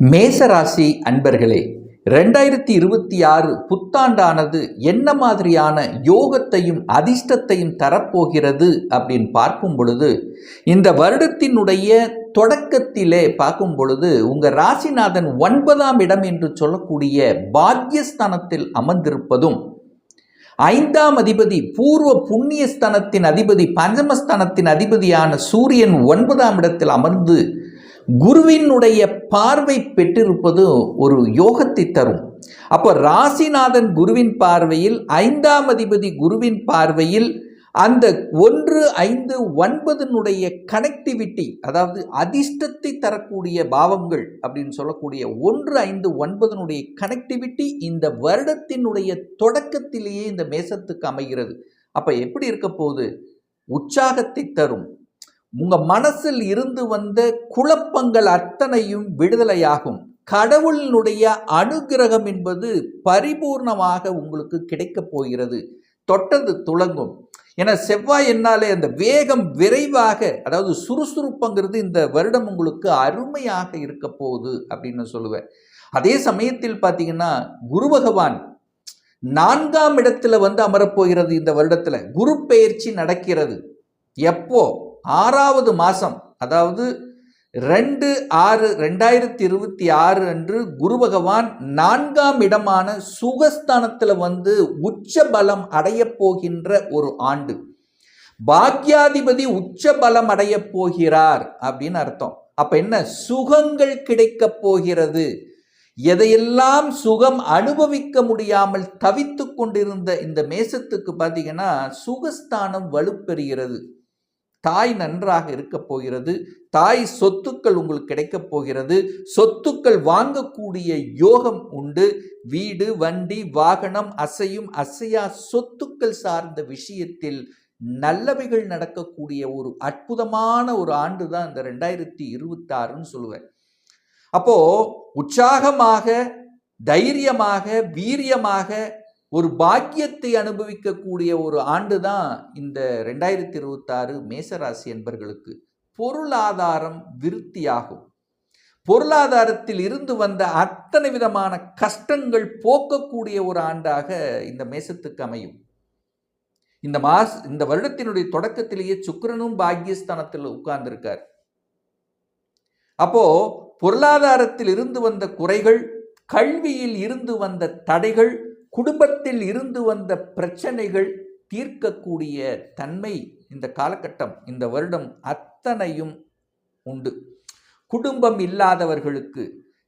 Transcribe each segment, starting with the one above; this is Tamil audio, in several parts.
மேசராசி அன்பர்களே ரெண்டாயிரத்தி இருபத்தி ஆறு புத்தாண்டானது என்ன மாதிரியான யோகத்தையும் அதிர்ஷ்டத்தையும் தரப்போகிறது அப்படின்னு பார்க்கும் பொழுது இந்த வருடத்தினுடைய தொடக்கத்திலே பார்க்கும் பொழுது உங்கள் ராசிநாதன் ஒன்பதாம் இடம் என்று சொல்லக்கூடிய பாக்யஸ்தானத்தில் அமர்ந்திருப்பதும் ஐந்தாம் அதிபதி பூர்வ புண்ணியஸ்தானத்தின் அதிபதி பஞ்சமஸ்தானத்தின் அதிபதியான சூரியன் ஒன்பதாம் இடத்தில் அமர்ந்து குருவினுடைய பார்வை பெற்றிருப்பது ஒரு யோகத்தை தரும். அப்போ ராசிநாதன் குருவின் பார்வையில் ஐந்தாம் அதிபதி குருவின் பார்வையில் அந்த ஒன்று ஐந்து ஒன்பதனுடைய கனெக்டிவிட்டி அதாவது அதிர்ஷ்டத்தை தரக்கூடிய பாவங்கள் அப்படின்னு சொல்லக்கூடிய ஒன்று ஐந்து ஒன்பதனுடைய கனெக்டிவிட்டி இந்த வருடத்தினுடைய தொடக்கத்திலேயே இந்த மேசத்துக்கு அமைகிறது. அப்போ எப்படி இருக்க போகுது? உற்சாகத்தை தரும். உங்கள் மனசில் இருந்து வந்த குழப்பங்கள் அத்தனையும் விடுதலையாகும். கடவுளினுடைய அனுகிரகம் என்பது பரிபூர்ணமாக உங்களுக்கு கிடைக்கப் போகிறது. தொட்டது துளங்கும். ஏன்னா செவ்வாய் என்னாலே அந்த வேகம் விரைவாக அதாவது சுறுசுறுப்புங்கிறது இந்த வருடம் உங்களுக்கு அருமையாக இருக்க போகுது அப்படின்னு சொல்லுவேன். அதே சமயத்தில் பார்த்தீங்கன்னா குரு பகவான் நான்காம் இடத்துல வந்து அமரப்போகிறது இந்த வருடத்தில். குரு பெயர்ச்சி நடக்கிறது. எப்போ? ஆறாவது மாதம் அதாவது ரெண்டு ஆறு ரெண்டாயிரத்தி இருபத்தி ஆறு அன்று குரு பகவான் நான்காம் இடமான சுகஸ்தானத்தில் வந்து உச்ச பலம் அடைய போகின்ற ஒரு ஆண்டு. பாக்யாதிபதி உச்ச பலம் அடைய போகிறார் அப்படின்னு அர்த்தம். அப்ப என்ன? சுகங்கள் கிடைக்க போகிறது. எதையெல்லாம் சுகம் அனுபவிக்க முடியாமல் தவித்து கொண்டிருந்த இந்த மேசத்துக்கு பார்த்தீங்கன்னா சுகஸ்தானம் வலுப்பெறுகிறது. தாய் நன்றாக இருக்க போகிறது. தாய் சொத்துக்கள் உங்களுக்கு கிடைக்கப் போகிறது. சொத்துக்கள் வாங்கக்கூடிய யோகம் உண்டு. வீடு வண்டி வாகனம் அசையும் அசையா சொத்துக்கள் சார்ந்த விஷயத்தில் நல்லவைகள் நடக்கக்கூடிய ஒரு அற்புதமான ஒரு ஆண்டு தான் இந்த ரெண்டாயிரத்தி இருபத்தாறுன்னு சொல்லுவேன். அப்போ உற்சாகமாக தைரியமாக வீரியமாக ஒரு பாக்கியத்தை அனுபவிக்கக்கூடிய ஒரு ஆண்டு தான் இந்த ரெண்டாயிரத்தி இருபத்தாறு மேசராசி என்பர்களுக்கு பொருளாதாரம் விருத்தியாகும். பொருளாதாரத்தில் இருந்து வந்த அத்தனை விதமான கஷ்டங்கள் போக்கக்கூடிய ஒரு ஆண்டாக இந்த மேசத்துக்கு அமையும். இந்த மாஸ் இந்த வருடத்தினுடைய தொடக்கத்திலேயே சுக்கரனும் பாக்கியஸ்தானத்தில் உட்கார்ந்திருக்கார். அப்போ பொருளாதாரத்தில் இருந்து வந்த குறைகள் கல்வியில் இருந்து வந்த தடைகள் குடும்பத்தில் இருந்து வந்த பிரச்சனைகள் தீர்க்கக்கூடிய தன்மை இந்த காலகட்டம் இந்த வருடம் அத்தனையும் உண்டு. குடும்பம் இல்லாதவர்களுக்கு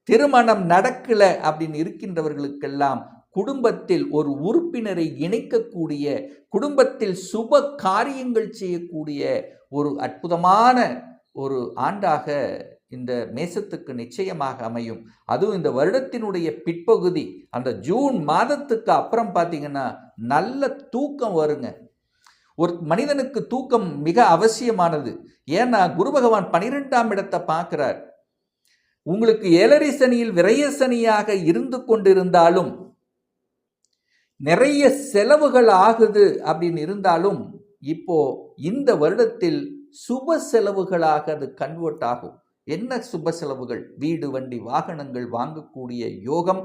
திருமணம் நடக்கல அப்படின்னு இருக்கின்றவர்களுக்கெல்லாம் குடும்பத்தில் ஒரு உறுப்பினரை இணைக்கக்கூடிய குடும்பத்தில் சுப காரியங்கள் செய்யக்கூடிய ஒரு அற்புதமான ஒரு ஆண்டாக இந்த மேசத்துக்கு நிச்சயமாக அமையும். அதுவும் இந்த வருடத்தினுடைய பிற்பகுதி அந்த ஜூன் மாதத்துக்கு அப்புறம் பார்த்தீங்கன்னா நல்ல தூக்கம் வருங்க. ஒரு மனிதனுக்கு தூக்கம் மிக அவசியமானது. ஏன்னா குரு பகவான் பனிரெண்டாம் இடத்தை பார்க்கிறார். உங்களுக்கு ஏழரை சனியில் விரய சனியாக இருந்து கொண்டிருந்தாலும் நிறைய செலவுகள் ஆகுது அப்படின்னு இருந்தாலும் இப்போ இந்த வருடத்தில் சுப செலவுகளாக அது கன்வெர்ட் ஆகும். என்ன சுப செலவுகள்? வீடு வண்டி வாகனங்கள் வாங்கக்கூடிய யோகம்.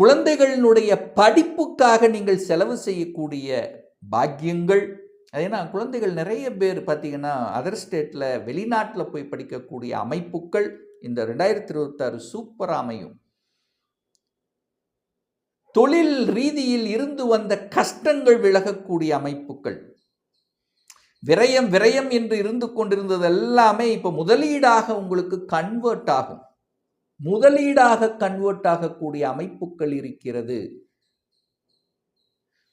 குழந்தைகளினுடைய படிப்புக்காக நீங்கள் செலவு செய்யக்கூடிய பாக்கியங்கள். ஏன்னா குழந்தைகள் நிறைய பேர் பார்த்தீங்கன்னா அதர் ஸ்டேட்டில் வெளிநாட்டில் போய் படிக்கக்கூடிய அமைப்புகள். இந்த ரெண்டாயிரத்தி இருபத்தாறு சூப்பராக அமையும். தொழில் ரீதியில் இருந்து வந்த கஷ்டங்கள் விலகக்கூடிய அமைப்புகள். விரயம் விரயம் என்று இருந்து கொண்டிருந்தது எல்லாமே இப்போ முதலீடாக உங்களுக்கு கன்வெர்ட் ஆகும். முதலீடாக கன்வெர்ட் ஆகக்கூடிய அமைப்புகள் இருக்கிறது.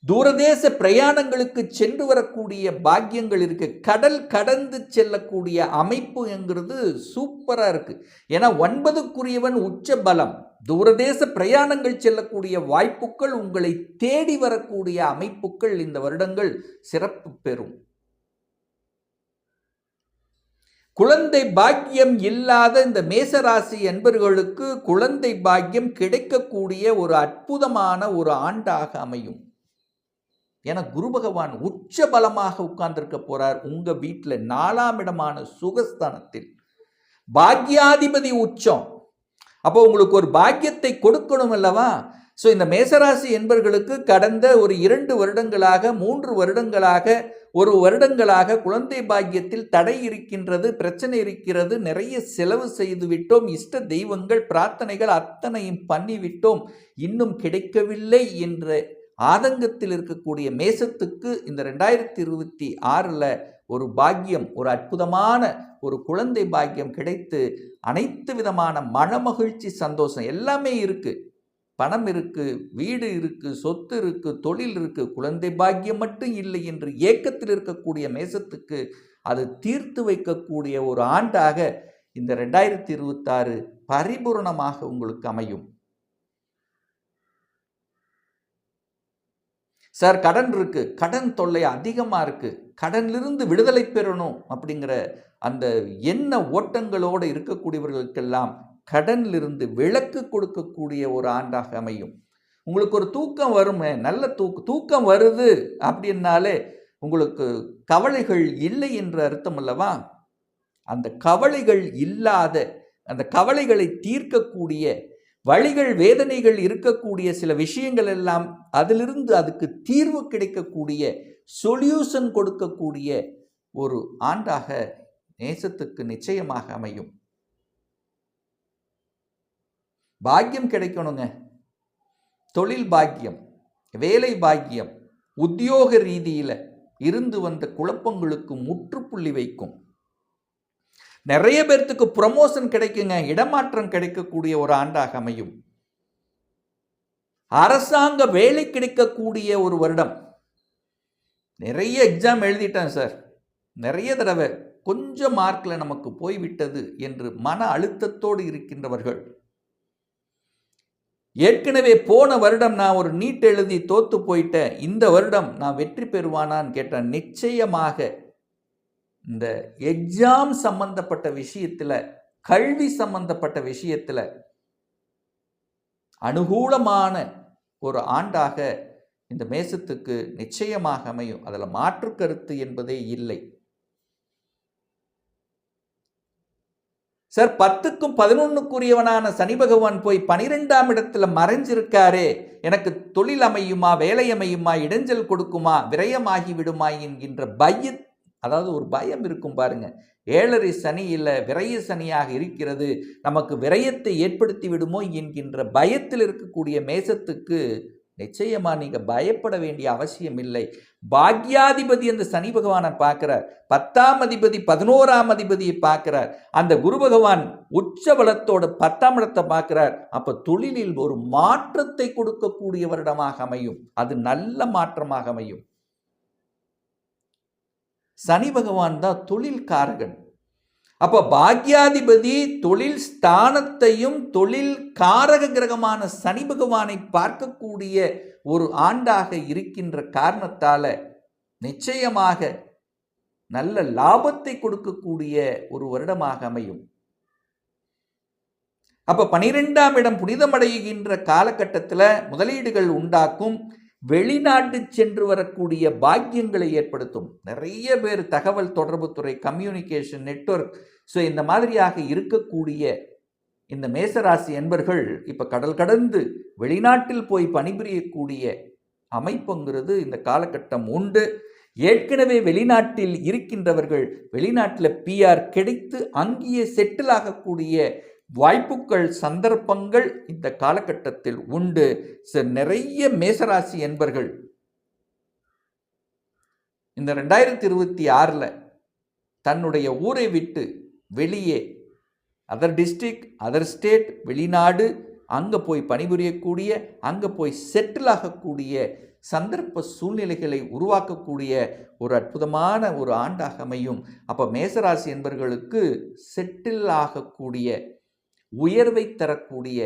தூரதேச பிரயாணங்களுக்கு சென்று வரக்கூடிய பாக்கியங்கள் இருக்கு. கடல் கடந்து செல்லக்கூடிய அமைப்பு என்கிறது சூப்பராக இருக்கு. ஏன்னா ஒன்பதுக்குரியவன் உச்ச பலம். தூரதேச பிரயாணங்கள் செல்லக்கூடிய வாய்ப்புகள் உங்களை தேடி வரக்கூடிய அமைப்புகள் இந்த வருடங்கள் சிறப்பு பெறும். குழந்தை பாக்கியம் இல்லாத இந்த மேசராசி என்பர்களுக்கு குழந்தை பாக்கியம் கிடைக்கக்கூடிய ஒரு அற்புதமான ஒரு ஆண்டாக அமையும். என குரு பகவான் உச்ச பலமாக உட்கார்ந்திருக்க போறார். உங்க வீட்டில் நாலாம் இடமான சுகஸ்தானத்தில். பாக்யாதிபதி உச்சம். அப்போ உங்களுக்கு ஒரு பாக்கியத்தை கொடுக்கணும் அல்லவா? ஸோ இந்த மேசராசி என்பர்களுக்கு கடந்த ஒரு இரண்டு வருடங்களாக மூன்று வருடங்களாக ஒரு வருடங்களாக குழந்தை பாக்கியத்தில் தடை இருக்கின்றது பிரச்சனை இருக்கிறது நிறைய செலவு செய்து விட்டோம் இஷ்ட தெய்வங்கள் பிரார்த்தனைகள் அத்தனையும் பண்ணிவிட்டோம் இன்னும் கிடைக்கவில்லை என்ற ஆதங்கத்தில் இருக்கக்கூடிய மேசத்துக்கு இந்த ரெண்டாயிரத்தி இருபத்தி ஆறில் ஒரு பாக்கியம் ஒரு அற்புதமான ஒரு குழந்தை பாக்கியம் கிடைத்து அனைத்து விதமான மனமகிழ்ச்சி சந்தோஷம் எல்லாமே இருக்குது பணம் இருக்கு வீடு இருக்கு சொத்து இருக்கு தொழில் இருக்கு குழந்தை பாக்கியம் மட்டும் இல்லை என்று ஏக்கத்தில் இருக்கக்கூடிய மேசத்துக்கு அது தீர்த்து வைக்கக்கூடிய ஒரு ஆண்டாக இந்த ரெண்டாயிரத்தி இருபத்தாறு பரிபூரணமாக உங்களுக்கு அமையும். சார் கடன் இருக்கு. கடன் தொல்லை அதிகமாக இருக்கு. கடனிலிருந்து விடுதலை பெறணும் அப்படிங்கிற அந்த எண்ண ஓட்டங்களோடு இருக்கக்கூடியவர்களுக்கெல்லாம் கடனிலிருந்து விலக்கு கொடுக்கக்கூடிய ஒரு ஆண்டாக அமையும். உங்களுக்கு ஒரு தூக்கம் வருமே நல்ல தூக்க தூக்கம் வருது அப்படின்னாலே உங்களுக்கு கவலைகள் இல்லை என்று அர்த்தம் அல்லவா? அந்த கவலைகள் இல்லாத அந்த கவலைகளை தீர்க்கக்கூடிய வழிகள் வேதனைகள் இருக்கக்கூடிய சில விஷயங்கள் எல்லாம் அதிலிருந்து அதுக்கு தீர்வு கிடைக்கக்கூடிய சொல்யூஷன் கொடுக்கக்கூடிய ஒரு ஆண்டாக நேசத்துக்கு நிச்சயமாக அமையும். பாக்கியம் கிடைக்கணுங்க. தொழில் பாக்கியம் வேலை பாக்கியம் உத்தியோக ரீதியில் இருந்து வந்த குழப்பங்களுக்கு முற்றுப்புள்ளி வைக்கும். நிறைய பேர்த்துக்கு ப்ரமோஷன் கிடைக்குங்க இடமாற்றம் கிடைக்கக்கூடிய ஒரு ஆண்டாக அமையும். அரசாங்க வேலை கிடைக்கக்கூடிய ஒரு வருடம். நிறைய எக்ஸாம் எழுதிட்டேன் சார் நிறைய தடவை கொஞ்சம் மார்க்கில் நமக்கு போய்விட்டது என்று மன அழுத்தத்தோடு இருக்கின்றவர்கள். ஏற்கனவே போன வருடம் நான் ஒரு நீட் எழுதி தோத்து போயிட்டேன் இந்த வருடம் நான் வெற்றி பெறுவானான்னு கேட்டேன் நிச்சயமாக இந்த எக்ஸாம் சம்பந்தப்பட்ட விஷயத்தில் கல்வி சம்பந்தப்பட்ட விஷயத்தில் அனுகூலமான ஒரு ஆண்டாக இந்த மேசத்துக்கு நிச்சயமாக அமையும். அதில் மாற்று கருத்து என்பதே இல்லை. சார் பத்துக்கும் பதினொன்றுக்குரியவனான சனி பகவான் போய் பனிரெண்டாம் இடத்துல மறைஞ்சிருக்காரே. எனக்கு தொழில் அமையுமா வேலை அமையுமா இடைஞ்சல் கொடுக்குமா விரயமாகி விடுமா என்கின்ற பய அதாவது ஒரு பயம் இருக்கும் பாருங்க. ஏழரை சனி இல்லை விரய சனியாக இருக்கிறது. நமக்கு விரயத்தை ஏற்படுத்தி விடுமோ என்கின்ற பயத்தில் இருக்கக்கூடிய மேசத்துக்கு நிச்சயமா நீங்க பயப்பட வேண்டிய அவசியம் இல்லை. பாக்யாதிபதி அந்த சனி பகவானை பார்க்கிறார். பத்தாம் அதிபதி பதினோராம் அதிபதியை பார்க்கிறார். அந்த குரு பகவான் உச்ச பலத்தோட பத்தாம் இடத்தை பார்க்கிறார். அப்ப தொழிலில் ஒரு மாற்றத்தை கொடுக்கக்கூடிய வருடமாக அமையும். அது நல்ல மாற்றமாக அமையும். சனி பகவான் தான் தொழில்காரகன். அப்போ பாக்யாதிபதி தொழில் ஸ்தானத்தையும் தொழில் காரக கிரகமான சனி பகவானை பார்க்கக்கூடிய ஒரு ஆண்டாக இருக்கின்ற காரணத்தால் நிச்சயமாக நல்ல லாபத்தை கொடுக்கக்கூடிய ஒரு வருடமாக அமையும். அப்போ பனிரெண்டாம் இடம் புனிதமடைகின்ற காலகட்டத்தில் முதலீடுகள் உண்டாக்கும் வெளிநாட்டு சென்று வரக்கூடிய பாக்கியங்களை ஏற்படுத்தும். நிறைய பேர் தகவல் தொடர்புத்துறை கம்யூனிகேஷன் நெட்வொர்க் ஸோ இந்த மாதிரியாக இருக்கக்கூடிய இந்த மேசராசி என்பர்கள் இப்போ கடல் கடந்து வெளிநாட்டில் போய் பணிபுரியக்கூடிய அமைப்புங்கிறது இந்த காலகட்டம் உண்டு. ஏற்கனவே வெளிநாட்டில் இருக்கின்றவர்கள் வெளிநாட்டில் பிஆர் கிடைத்து அங்கேயே செட்டில் ஆகக்கூடிய வாய்ப்புகள் சந்தர்ப்பங்கள் இந்த காலகட்டத்தில் உண்டு. நிறைய மேசராசி என்பர்கள் இந்த ரெண்டாயிரத்தி இருபத்தி ஆறில் தன்னுடைய ஊரை விட்டு வெளியே. அதர் டிஸ்ட்ரிக் அதர் ஸ்டேட் வெளிநாடு அங்கே போய் பணிபுரியக்கூடிய அங்கே போய் செட்டில் ஆகக்கூடிய சந்தர்ப்ப சூழ்நிலைகளை உருவாக்கக்கூடிய ஒரு அற்புதமான ஒரு ஆண்டாக அமையும். அப்போ மேசராசி என்பவர்களுக்கு செட்டில் ஆகக்கூடிய உயர்வை தரக்கூடிய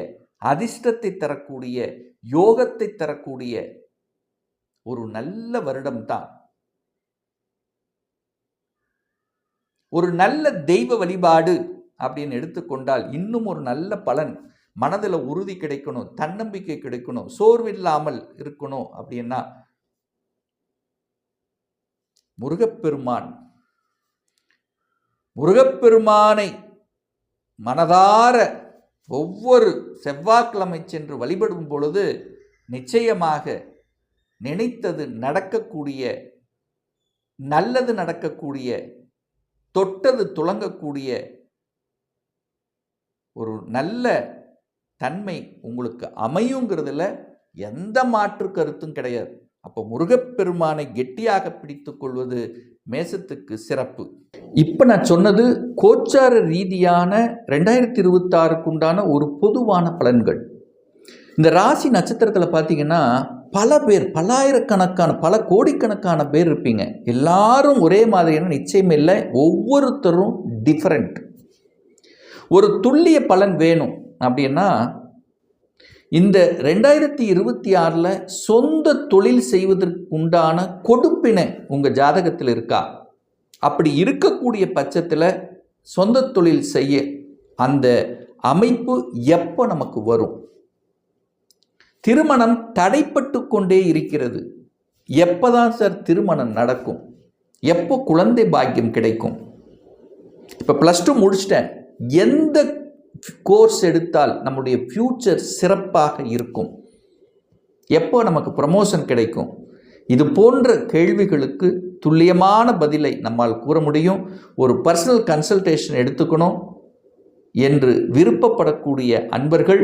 அதிர்ஷ்டத்தை தரக்கூடிய யோகத்தை தரக்கூடிய ஒரு நல்ல வருடம்தான் ஒரு நல்ல தெய்வ வழிபாடு அப்படின்னு எடுத்துக்கொண்டால் இன்னும் ஒரு நல்ல பலன். மனதில் உறுதி கிடைக்கணும் தன்னம்பிக்கை கிடைக்கணும் சோர்வில்லாமல் இருக்கணும் அப்படின்னா முருகப்பெருமான். முருகப்பெருமானை மனதார ஒவ்வொரு செவ்வாய்க்கிழமை சென்று வழிபடும் பொழுது நிச்சயமாக நினைத்தது நடக்கக்கூடிய நல்லது நடக்கக்கூடிய தொட்டது துளங்கக்கூடிய ஒரு நல்ல தன்மை உங்களுக்கு அமையுங்கிறதுல எந்த மாற்று கருத்தும் கிடையாது. அப்போ முருகப்பெருமானை கெட்டியாக பிடித்து கொள்வது மேசத்துக்கு சிறப்பு. இப்போ நான் சொன்னது கோச்சார ரீதியான ரெண்டாயிரத்தி இருபத்தாறுக்கு உண்டான ஒரு பொதுவான பலன்கள். இந்த ராசி நட்சத்திரத்தில் பார்த்தீங்கன்னா பல பேர் பல்லாயிரக்கணக்கான பல கோடிக்கணக்கான பேர் இருப்பீங்க. எல்லாரும் ஒரே மாதிரியான நிச்சயம் இல்லை. ஒவ்வொருத்தரும் டிஃப்ரெண்ட் ஒரு துல்லிய பலன் வேணும் அப்படின்னா இந்த ரெண்டாயிரத்தி இருபத்தி ஆறில் சொந்த தொழில் செய்வதற்கு உண்டான கொடுப்பினை உங்கள் ஜாதகத்தில் இருக்கா? அப்படி இருக்கக்கூடிய பட்சத்தில் சொந்த தொழில் செய்ய அந்த அமைப்பு எப்போ நமக்கு வரும்? திருமணம் தடைப்பட்டு கொண்டே இருக்கிறது. எப்போதான் சார் திருமணம் நடக்கும்? எப்போ குழந்தை பாக்கியம் கிடைக்கும்? இப்போ ப்ளஸ் டூ முடிச்சிட்டேன். எந்த கோர்ஸ் எடுத்தால் நம்முடைய ஃப்யூச்சர் சிறப்பாக இருக்கும்? எப்போ நமக்கு ப்ரமோஷன் கிடைக்கும்? இது போன்ற கேள்விகளுக்கு துல்லியமான பதிலை நம்மால் கூற முடியும். ஒரு பர்சனல் கன்சல்டேஷன் எடுத்துக்கணும் என்று விருப்பப்படக்கூடிய அன்பர்கள்